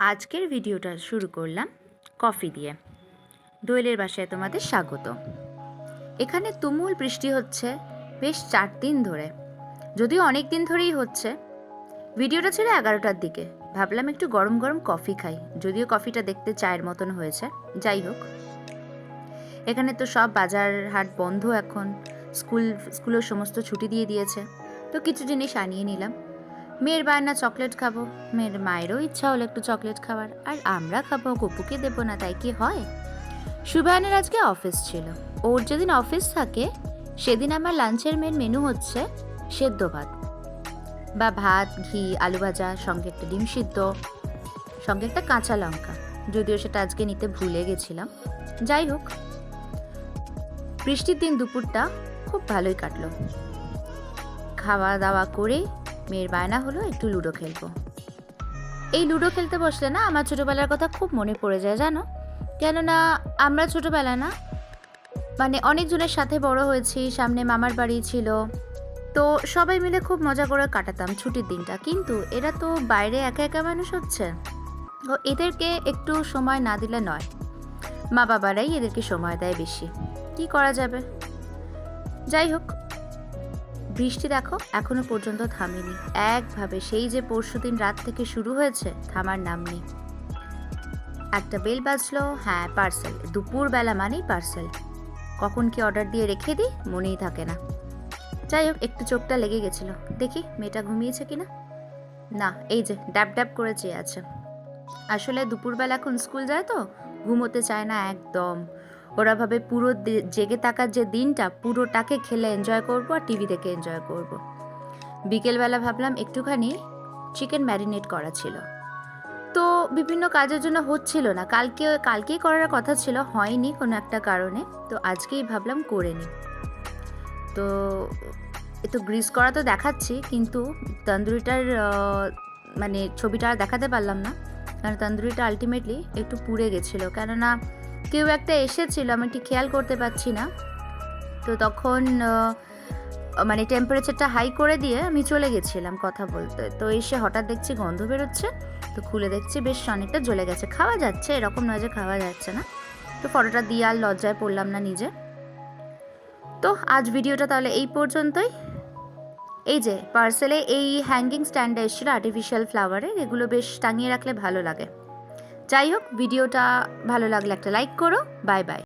আজকের ভিডিওটা শুরু করলাম কফি দিয়ে। দোয়েলের বাসায় তোমাদের স্বাগত। এখানে তুমুল বৃষ্টি হচ্ছে বেশ চার দিন ধরে। যদিও অনেক দিন ধরেই হচ্ছে। ভিডিওটা ছিল এগারোটার দিকে। ভাবলাম একটু গরম গরম কফি খাই। যদিও কফিটা দেখতে চায়ের মতন হয়েছে। যাই হোক। এখানে তো সব বাজার হাট বন্ধ এখন। স্কুল, স্কুলের সমস্ত ছুটি দিয়ে দিয়েছে। তো কিছু জিনিস আনিয়ে নিলাম। মেয়ের বায়না চকলেট খাব, মেয়ের মায়েরও ইচ্ছা হলো একটু চকলেট খাওয়ার, আর আমরা খাব গপুকে দেবো না, তাই কি হয়? সুবায়নের আজকে অফিস ছিল। ওর যেদিন অফিস থাকে, সেদিন আমার লাঞ্চের মেন মেনু হচ্ছে সেদ্ধ ভাত বা ভাত, ঘি, আলু ভাজা, সঙ্গে একটা ডিম সিদ্ধ, সঙ্গে একটা কাঁচা লঙ্কা। যদিও সেটা আজকে নিতে ভুলে গেছিলাম। যাই হোক, বৃষ্টির দিন দুপুরটা খুব ভালোই কাটলো। খাওয়া দাওয়া করে মেয়ের বায়না হলো একটু লুডো খেলব। এই লুডো খেলতে বসলে না আমার ছোটোবেলার কথা খুব মনে পড়ে যায়, জানো? কেননা আমরা ছোটোবেলা না মানে অনেকজনের সাথে বড় হয়েছি, সামনে মামার বাড়ি ছিল। তো সবাই মিলে খুব মজা করে কাটাতাম ছুটির দিনটা। কিন্তু এরা তো বাইরে একা একা মানুষ হচ্ছে। তো এদেরকে একটু সময় না দিলে নয়। মা বাবারাই এদেরকে সময় দেয় বেশি। কি করা যাবে? যাই হোক বৃষ্টি দেখো, এখনও পর্যন্ত থামেনি। একভাবে সেই যে পরশু দিন রাত থেকে শুরু হয়েছে, থামার নাম নেই। একটা বেল বাজলো হ্যাঁ পার্সেল। দুপুরবেলা মানেই পার্সেল। কখন কি অর্ডার দিয়ে রেখে দিই, মনেই থাকে না। যাই হোক, একটু চোখটা লেগে গেছিল। দেখি, মেয়েটা ঘুমিয়েছে কিনা? না, এই যে, ড্যাব ড্যাব করে চেয়ে আছে। আসলে দুপুরবেলা এখন স্কুল যায় তো, ঘুমোতে চায় না একদম। ওরা ভাবে পুরো জেগে থাকার যে দিনটা, পুরোটাকে খেলে এনজয় করব আর টিভি দেখে এনজয় করব। বিকেলবেলা ভাবলাম একটুখানি চিকেন ম্যারিনেট করা ছিল। তো বিভিন্ন কাজের জন্য হচ্ছিল না, কালকে, কালকেই করার কথা ছিল, হয়নি কোনো একটা কারণে, তো আজকেই ভাবলাম করে নিই। তো এ তো গ্রিস করা তো দেখাচ্ছি, কিন্তু তন্দুরিটার মানে ছবিটা আর দেখাতে পারলাম না, কারণ তন্দুরিটা আলটিমেটলি একটু পুড়ে গেছিল, কেননা কেউ একটা এসেছিল, আমি ঠিক খেয়াল করতে পারছি না। তো তখন মানে টেম্পারেচারটা হাই করে দিয়ে আমি চলে গেছিলাম কথা বলতে। তো এসে হঠাৎ দেখছি গন্ধ বেরোচ্ছে, তো খুলে দেখছি বেশ অনেকটা জ্বলে গেছে। খাওয়া যাচ্ছে, এরকম নয় যে খাওয়া যাচ্ছে না। তো ফটোটা দিয়ে আর লজ্জায় পড়লাম না নিজে। তো আজ ভিডিওটা তাহলে এই পর্যন্তই। এই যে পার্সেলে এই হ্যাঙ্গিং স্ট্যান্ডটা এসেছিল আর্টিফিশিয়াল ফ্লাওয়ারের এগুলো বেশ টাঙিয়ে রাখলে ভালো লাগে। যাই হোক ভিডিওটা ভালো লাগলে একটা লাইক করো বাই বাই